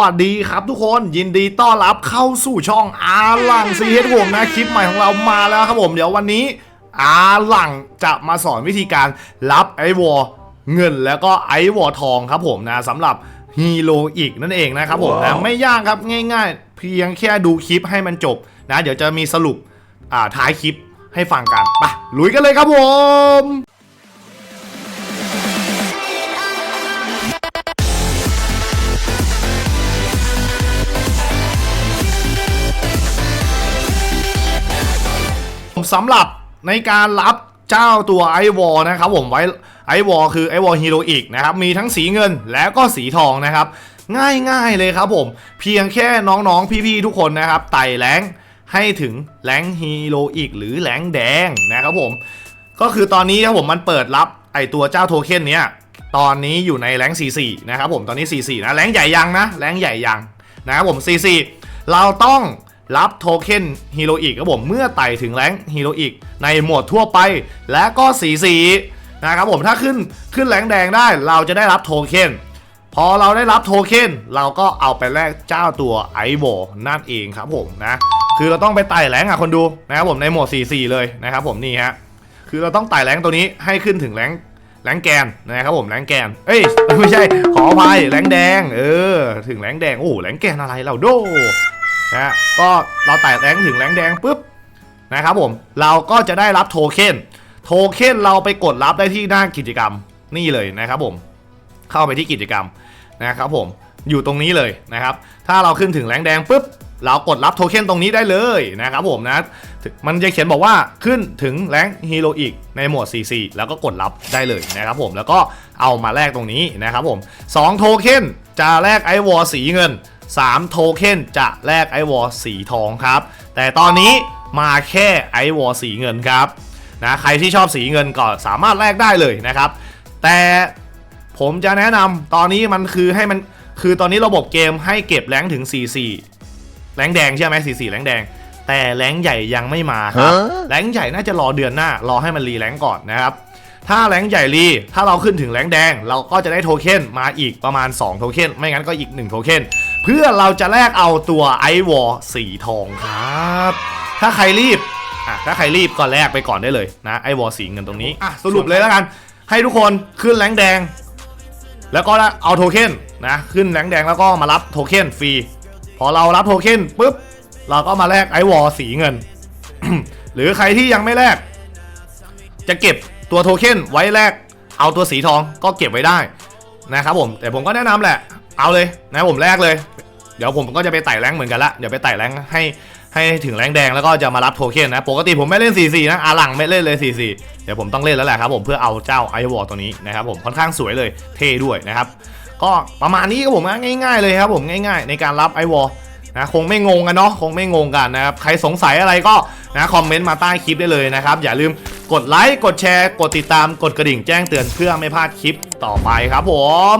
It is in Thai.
สวัสดีครับทุกคนยินดีต้อนรับเข้าสู่ช่องอาหลังซีเฮดผมนะคลิปใหม่ของเรามาแล้วครับผมเดี๋ยววันนี้อาหลังจะมาสอนวิธีการรับไอวอเงินแล้วก็ไอวอทองครับผมนะสำหรับฮีโร่อีกนั่นเองนะครับผมนะไม่ยากครับง่ายๆ เพียงแค่ดูคลิปให้มันจบนะ เดี๋ยวจะมีสรุปอ่าท้ายคลิปให้ฟังกันไปลุยกันเลยครับผม สำหรับในการรับเจ้าตัวไอวอลนะครับผมไว้ไอวอลคือไอวอลฮีโรอีกนะครับมีทั้งสีเงินแล้วก็สีทองนะครับ ง่ายๆเลยครับผม เพียงแค่น้องๆพี่ๆทุกคนนะครับไต่แรงให้ถึงแรงฮีโรอีกหรือแรงแดงนะครับผม ก็คือตอนนี้ครับผมมันเปิดรับไอตัวเจ้าโทเค็นเนี้ยตอนนี้อยู่ในแรง44นะครับผมตอนนี้ 44นะแรงใหญ่ยังนะแรงใหญ่ยังนะครับผม44เราต้อง รับโทเค็นฮีโรอีกครับผมเมื่อไต่ถึงแรงฮีโรอีกในหมวดทั่วไปและก็44นะครับผมถ้าขึ้นขึ้นแรงแดงได้เราจะได้รับโทเค็นพอเราได้รับโทเค็นเราก็เอาไปแลกเจ้าตัวไอโวนั่นเองครับผมนะคือเราต้องไปไต่แรงอะคนดูนะครับผมในหมวด44 เลยนะครับผมนี่ฮะคือเราต้องไต่แรงตัวนี้ให้ขึ้นถึงแรงแรงแกนนะครับผมแรงแกน เอ้ยไม่ใช่ขออภัยแรงแดง เออ ถึงแรงแดงโอ้แรงแกนอะไรเราโด นะก็เราไต่แรงถึงแรงแดงปุ๊บนะครับผมเราก็จะได้รับโทเค็นโทเค็นเราไปกดรับได้ที่หน้ากิจกรรมนี่เลยนะครับผมเข้าไปที่กิจกรรมนะครับผมอยู่ตรงนี้เลยนะครับ ถ้าเราขึ้นถึงแรงแดงปุ๊บเรากดรับโทเค็นตรงนี้ได้เลยนะครับผมนะ มันจะเขียนบอกว่าขึ้นถึงแรงฮีโร่อีกในหมวด CC แล้วก็กดรับได้เลยนะครับผมแล้วก็เอามาแลกตรงนี้นะครับผม2โทเค็นจะแลกไอวอสีเงิน 3 โทเค็นจะแลกไอวอลสีทองครับ แต่ตอนนี้มาแค่ไอวอลสีเงินครับนะใครที่ชอบสีเงินก็สามารถแลกได้เลยนะครับ แต่ผมจะแนะนำตอนนี้มันคือให้มันคือตอนนี้ระบบเกมให้เก็บแรงถึง 44แรงแดงใช่ไหม44แรงแดง แต่แรงใหญ่ยังไม่มาครับแรงใหญ่น่าจะรอเดือนหน้ารอให้มันรีแรงก่อนนะครับถ้าแรงใหญ่รีถ้าเราขึ้นถึงแรงแดง เราก็จะได้โทเค็นมาอีกประมาณ 2 โทเค็นไม่งั้นก็อีก 1 โทเค็นเพื่อเราจะแลกเอาตัวไอวอลสีทองครับ ถ้าใครรีบอะถ้าใครรีบก็แลกไปก่อนได้เลยนะไอวอลสีเงินตรงนี้อะสรุปเลยแล้วกัน ให้ทุกคนขึ้นแรงแดง แล้วก็เอาโทเค็นนะขึ้นแรงแดงแล้วก็มารับโทเค็นฟรีพอเรารับโทเค็นปุ๊บเราก็มาแลกไอวอลสีเงิน หรือใครที่ยังไม่แลกจะเก็บตัวโทเค็นไว้แลกเอาตัวสีทองก็เก็บไว้ได้นะครับผมแต่ผมก็แนะนำแหละ เอาเลยนะผมแลกเลย เดี๋ยวผมก็จะไปไต่แรงเหมือนกันละเดี๋ยวไปไต่แรงให้ให้ถึงแรงแดงแล้วก็จะมารับโทเค็นนะ ปกติผมไม่เล่น 4-4 นะอาหลังไม่เล่นเลย 4-4 เดี๋ยวผมต้องเล่นแล้วแหละครับผมเพื่อเอาเจ้าไอวอลตัวนี้นะครับผมค่อนข้างสวยเลยเท่ด้วยนะครับ ก็ประมาณนี้ครับผมง่าย ๆ เลยครับผมง่าย ๆ ในการรับไอวอลนะคงไม่งงกันเนาะคงไม่งงกันนะครับใครสงสัยอะไรก็นะคอมเมนต์มาใต้คลิปได้เลยนะครับ อย่าลืมกดไลค์กดแชร์ กดติดตามกดกระดิ่งแจ้งเตือนเพื่อไม่พลาดคลิปต่อไปครับผม